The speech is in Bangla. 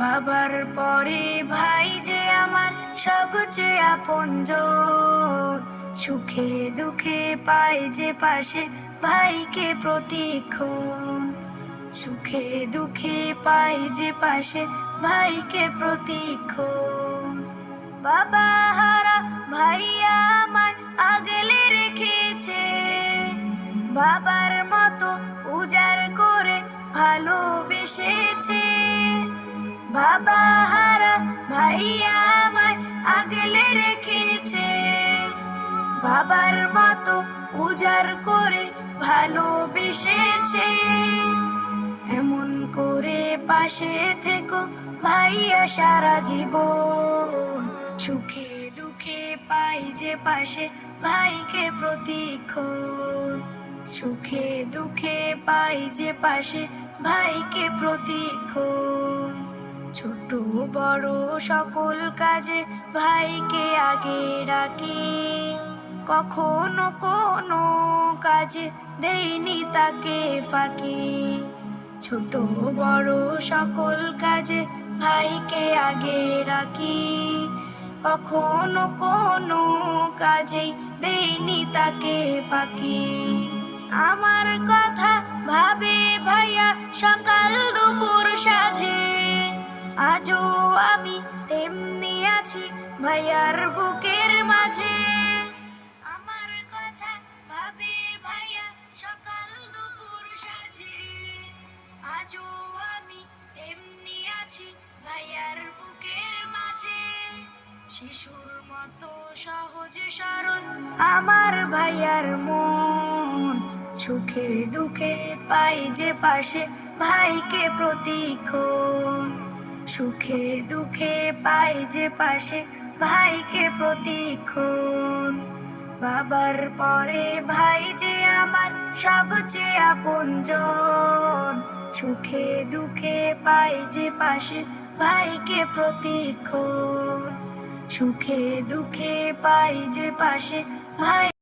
বাবার পরে ভাই যে আমার সবচেয়ে আপনজন সুখে দুঃখে পাই যে পাশে ভাইকে প্রতিক্ষণ, সুখে দুঃখে পাই যে পাশে ভাইকে প্রতিক্ষণ। বাবা হারা ভাইয়া আমার আগলে রেখেছে, বাবার মতো উজাড় করে ভালোবেসেছে। বাবা হারা ভাইয়া আমায় আগলে রেখেছে। বাবার মতো উজাড় করে ভালোবেসেছে। এমন করে পাশে থেকো ভাইয়া সারা জীবন। সুখে দুঃখে পাই যে পাশে ভাইকে প্রতিক্ষণ। সুখে দুঃখে পাই যে পাশে ভাইকে প্রতিক্ষণ। ছোট বড় সকল কাজে ভাইকে আগে রাখি। কখনো কোনো কাজে দেইনি তাকে ফাঁকি। ছোট বড় সকল কাজে ভাইকে আগে রাখি। কখনো কোনো কাজে দেইনি তাকে ফাঁকি। আমার কথা ভাবে ভাইয়া, সকাল দুপুর আজও আমি তেমনি আছি ভাইয়ার বুকের মাঝে। আমার কথা ভাবে ভাইয়া, সকাল দুপুর সাজে। আজও আমি তেমনি আছি ভাইয়ার বুকের মাঝে। শিশুর মতো সহজ সরল আমার ভাইয়ার মন। সুখে দুঃখে পাই যে পাশে ভাইকে প্রতিক্ষণ। সুখে দুঃখে পাই যে পাশে ভাইকে প্রতিক্ষণ। বাবার পরে ভাই যে আমার সবচেয়ে আপনজন। সুখে দুঃখে পাই যে পাশে ভাইকে প্রতিক্ষণ। সুখে দুঃখে পাই যে পাশে ভাই